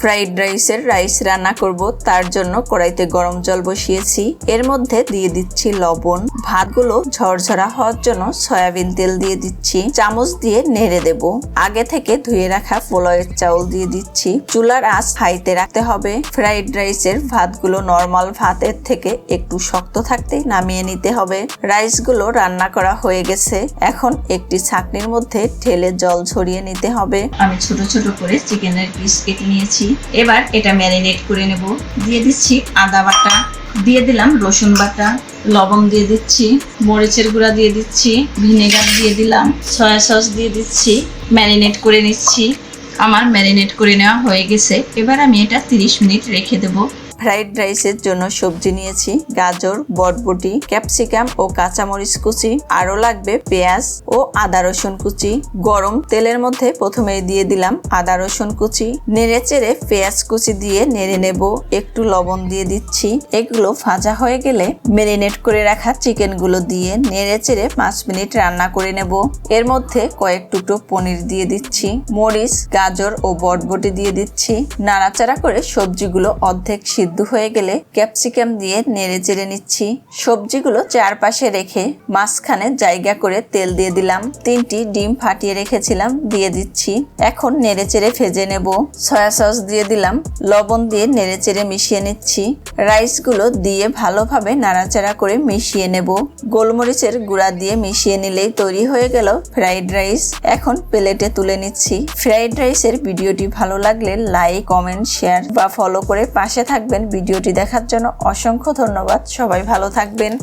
Fried রাইসের rice রান্না করব, তার জন্য কড়াইতে গরম জল বসিয়েছি। এর মধ্যে দিয়ে দিচ্ছি লবণ। ভাতগুলো ঝরঝরা হওয়ার জন্য সয়াবিন তেল দিয়ে দিচ্ছি। চামচ দিয়ে নেড়ে দেব। আগে থেকে ধুয়ে রাখা পোলাওয়ের চাউল দিয়ে দিচ্ছি। চুলার আঁচ হাইতে রাখতে হবে। ফ্রাইড রাইসের ভাতগুলো নর্মাল ভাতের থেকে একটু শক্ত থাকতে নামিয়ে নিতে হবে। রাইসগুলো রান্না করা হয়ে গেছে। এখন একটি ছাকনির মধ্যে ঢেলে জল ঝরিয়ে নিতে হবে। আমি ছোট ছোট করে চিকেনের পিস কেটে নিয়েছি। এবার এটা ম্যারিনেট করে নেব। দিয়ে দিচ্ছি আদা বাটা, দিয়ে দিলাম রসুন বাটা, লবণ দিয়ে দিচ্ছি, মরিচের গুঁড়া দিয়ে দিচ্ছি, ভিনেগার দিয়ে দিলাম সয়া সস দিয়ে দিচ্ছি ম্যারিনেট করে নিচ্ছি। আমার ম্যারিনেট করে নেওয়া হয়ে গেছে। এবার আমি এটা 30 মিনিট রেখে দেবো। ফ্রাইড রাইসের জন্য সবজি নিয়েছি, গাজর বটবটি ক্যাপসিকাম ও কাঁচামরিচ কুচি, আরও লাগবে পেঁয়াজ ও আদা রসুন কুচি। গরম তেলের মধ্যে প্রথমে দিয়ে দিলাম আদা রসুন কুচি। নেড়ে চেড়ে পেঁয়াজ কুচি দিয়ে নেড়ে নেব, একটু লবণ দিয়ে দিচ্ছি। এগুলো ভাজা হয়ে গেলে মেরিনেট করে রাখা চিকেনগুলো দিয়ে নেড়ে চেড়ে পাঁচ মিনিট রান্না করে নেব। এর মধ্যে কয়েক টুকরো পনির দিয়ে দিচ্ছি, মরিচ, গাজর ও বটবটি দিয়ে দিচ্ছি। নাড়াচাড়া করে সবজিগুলো অর্ধেক সিদ্ধ হয়ে গেলে ক্যাপসিকাম দিয়ে নেড়ে চেড়ে নিচ্ছি। সবজিগুলো চারপাশে রেখে মাঝখানে জায়গা করে তেল দিয়ে দিলাম। তিনটি ডিম ফাটিয়ে রেখেছিলাম, দিয়ে দিচ্ছি। এখন নেড়ে চেড়ে ভেজে নেব। সয়া সস দিয়ে দিলাম, লবণ দিয়ে নেড়ে চেড়ে মিশিয়ে নিচ্ছি। রাইসগুলো দিয়ে ভালোভাবে নাড়াচাড়া করে মিশিয়ে নেব। গোলমরিচের গুঁড়া দিয়ে মিশিয়ে নিলেই তৈরি হয়ে গেল ফ্রাইড রাইস। এখন প্লেটে তুলে নিচ্ছি। ফ্রাইড রাইসের ভিডিওটি ভালো লাগলে লাইক, কমেন্ট, শেয়ার বা ফলো করে পাশে থাকবেন। ভিডিওটি দেখার জন্য অসংখ্য ধন্যবাদ। সবাই ভালো থাকবেন।